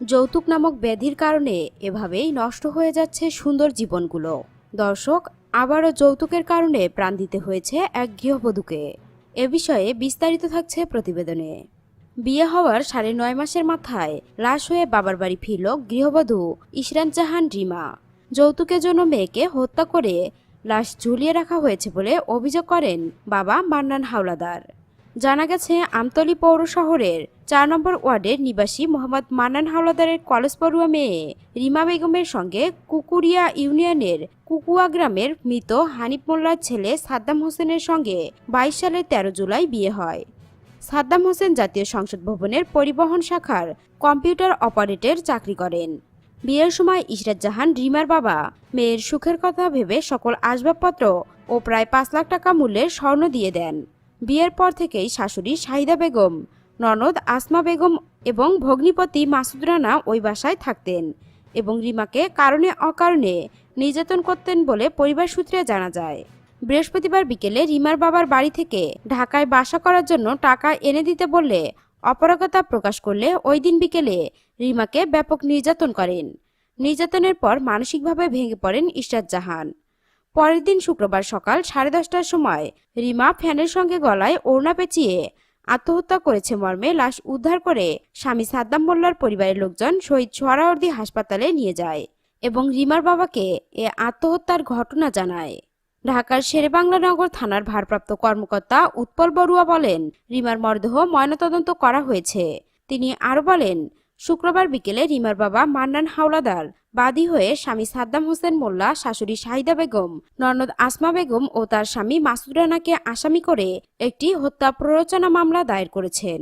যৌতুক নামক ব্যাধির কারণে এভাবেই নষ্ট হয়ে যাচ্ছে সুন্দর জীবনগুলো। দর্শক, আবারও যৌতুকের কারণে প্রাণ দিতে হয়েছে এক গৃহবধূকে। এ বিষয়ে বিস্তারিত থাকছে প্রতিবেদনে। বিয়ে হওয়ার সাড়ে নয় মাসের মাথায় লাশ হয়ে বাবার বাড়ি ফিরল গৃহবধূ ইশরান জাহান রিমা। যৌতুকের জন্য মেয়েকে হত্যা করে লাশ ঝুলিয়ে রাখা হয়েছে বলে অভিযোগ করেন বাবা মান্নান হাওলাদার। জানা গেছে, আমতলী পৌর শহরের চার নম্বর ওয়ার্ডের নিবাসী মোহাম্মদ মান্নান হাওলাদারের কলেজ পড়ুয়া মেয়ে রিমা বেগমের সঙ্গে কুকুরিয়া ইউনিয়নের কুকুয়া গ্রামের মৃত হানিফ মোল্লার ছেলে সাদ্দাম হোসেনের সঙ্গে বাইশ সালের তেরো জুলাই বিয়ে হয়। সাদ্দাম হোসেন জাতীয় সংসদ ভবনের পরিবহন শাখার কম্পিউটার অপারেটর চাকরি করেন। বিয়ের সময় ইশরাত জাহান রিমার বাবা। মেয়ের সুখের কথা ভেবে সকল আসবাবপত্র ও প্রায় পাঁচ লাখ টাকা মূল্যের স্বর্ণ দিয়ে দেন। বিয়ের পর থেকেই শাশুড়ি শাহিদা বেগম, ননদ আসমা বেগম এবং ভগ্নিপতি মাসুদ রানা ওই বাসায় থাকতেন এবং রিমাকে কারণে অকারণে নির্যাতন করতেন বলে পরিবার সূত্রে জানা যায়। বৃহস্পতিবার বিকেলে রিমার বাবার বাড়ি থেকে ঢাকায় বাসা করার জন্য টাকা এনে দিতে বললে অপারগতা প্রকাশ করলে ওই দিন বিকেলে রিমাকে ব্যাপক নির্যাতন করেন। নির্যাতনের পর মানসিকভাবে ভেঙে পড়েন ইশরাত জাহান। পরের দিন শুক্রবার সকাল সাড়ে দশটার সময় রিমা ফ্যানের সঙ্গে গলায় ওড়না পেঁচিয়ে আত্মহত্যা করেছে মর্মে লাশ উদ্ধার করে স্বামী সাদ্দাম মোল্লার পরিবারের লোকজন শহীদ সোহরাওয়ার্দী হাসপাতালে নিয়ে যায় এবং রিমার বাবাকে এ আত্মহত্যার ঘটনা জানায়। ঢাকার শেরেবাংলানগর থানার ভারপ্রাপ্ত কর্মকর্তা উৎপল বড়ুয়া বলেন, রিমার মরদেহ ময়নাতদন্ত করা হয়েছে। তিনি আরও বলেন শুক্রবার বিকেলে রিমার বাবা মান্নান হাওলাদার বাদী হয়ে স্বামী সাদ্দাম হোসেন মোল্লা, শাশুড়ি শাহিদা বেগম, ননদ আসমা বেগম ও তার স্বামী মাসুদ রানাকে আসামি করে একটি হত্যা প্ররোচনা মামলা দায়ের করেছেন।